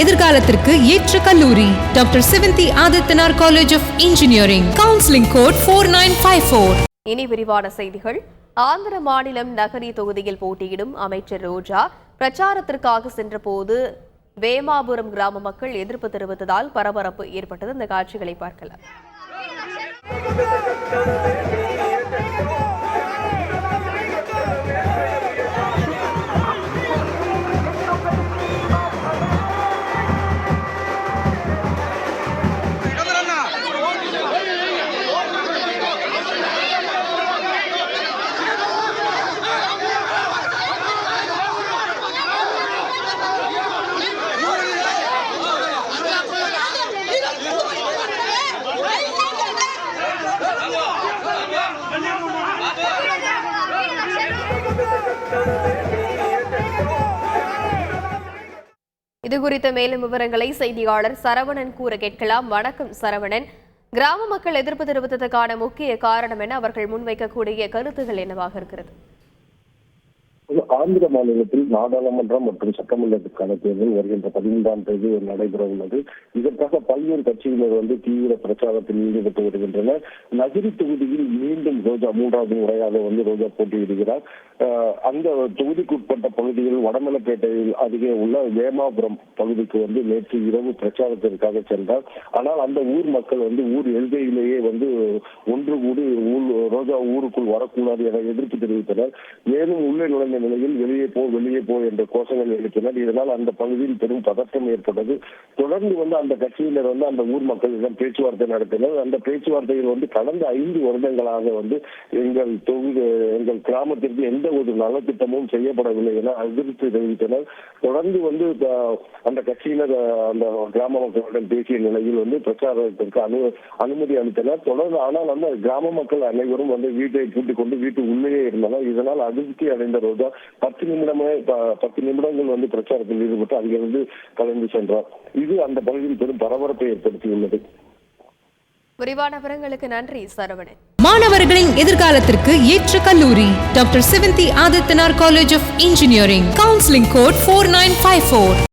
எதிர்காலத்திற்கு ஏற்ற கல்லூரி. Doctor Sevanthi Adithanar college of engineering counselling code four nine five four இனி விரிவான செய்திகள். ஆந்திர மாநிலம் நகரி தொகுதியில் போட்டியிடும் அமைச்சர் ரோஜா பிரச்சாரத்திற்காக சென்றபோது வேமாபுரம் கிராம மக்கள் எதிர்ப்பு தெரிவித்ததால் பரபரப்பு ஏற்பட்டது. இந்த காட்சிகளை பார்க்கலாம். இது குறித்த மேலும் விவரங்களை செய்தியாளர் சரவணன் கூற கேட்கலாம். வணக்கம் சரவணன். கிராம மக்கள் எதிர்ப்பு தெரிவித்ததற்கான முக்கிய காரணம் என அவர்கள் முன்வைக்கக்கூடிய கருத்துகள் என்னவாக இருக்கிறது? ஆந்திர மாநிலத்தில் நாடாளுமன்றம் மற்றும் சட்டமன்றத்திற்கான தேர்தல் வருகின்ற பதிமூன்றாம் தேதி நடைபெற உள்ளது. இதற்காக பல்வேறு கட்சியினர் வந்து தீவிர பிரச்சாரத்தில் ஈடுபட்டு வருகின்றனர். நகரி தொகுதியில் மீண்டும் ரோஜா மூன்றாவது முறையாக வந்து ரோஜா போட்டியிடுகிறார். அந்த தொகுதிக்குட்பட்ட பகுதியில் வடமலைப்பேட்டையில் அருகே உள்ள வேமாபுரம் பகுதிக்கு வந்து நேற்று இரவு பிரச்சாரத்திற்காக சென்றார். ஆனால் அந்த ஊர் மக்கள் வந்து ஊர் எல்கையிலேயே வந்து ஒன்று கூடி ஊர் ரோஜா ஊருக்குள் வரக்கூடாது என எதிர்ப்பு தெரிவித்தனர். மேலும் உள்ளே நுழைந்த நிலையில் வெளியே போ வெளியே போ என்ற கோஷங்கள் எழுப்பினர். இதனால் அந்த பகுதியில் பெரும் பதற்றம் ஏற்பட்டது. தொடர்ந்து வந்து அந்த கட்சியினர் வந்து அந்த ஊர் மக்களிடம் பேச்சுவார்த்தை நடத்தினர். அந்த பேச்சுவார்த்தையில் வந்து கடந்த ஐந்து வருடங்களாக வந்து எங்கள் தொகுதி எங்கள் கிராமத்திற்கு எந்த ஒரு நலத்திட்டமும் செய்யப்படவில்லை என அதிருப்தி தெரிவித்தனர். தொடர்ந்து வந்து அந்த கட்சியினர் அந்த கிராம மக்களிடம் பேசிய நிலையில் வந்து பிரச்சாரத்திற்கு அனு அனுமதி அளித்தனர். தொடர்ந்து ஆனால் அந்த கிராம மக்கள் அனைவரும் வந்து வீட்டை பூட்டிக் கொண்டு வீட்டு உள்ளேயே இருந்தனர். இதனால் அதிருப்தி அடைந்தவர்கள் பத்து நிமிடமே பத்து நிமிடங்கள் வந்து பிரச்சாரத்தில் ஈடுபட்டு அங்கிருந்து கலந்து சென்றார். இது அந்த பகுதியில் பெரும் பரபரப்பை ஏற்படுத்தியுள்ளது. விரிவான விவரங்களுக்கு நன்றி சரவணன். மாணவர்களின் எதிர்காலத்திற்கு ஏற்ற கல்லூரி doctor Sevanthi Adithanar college of engineering counselling code four nine five four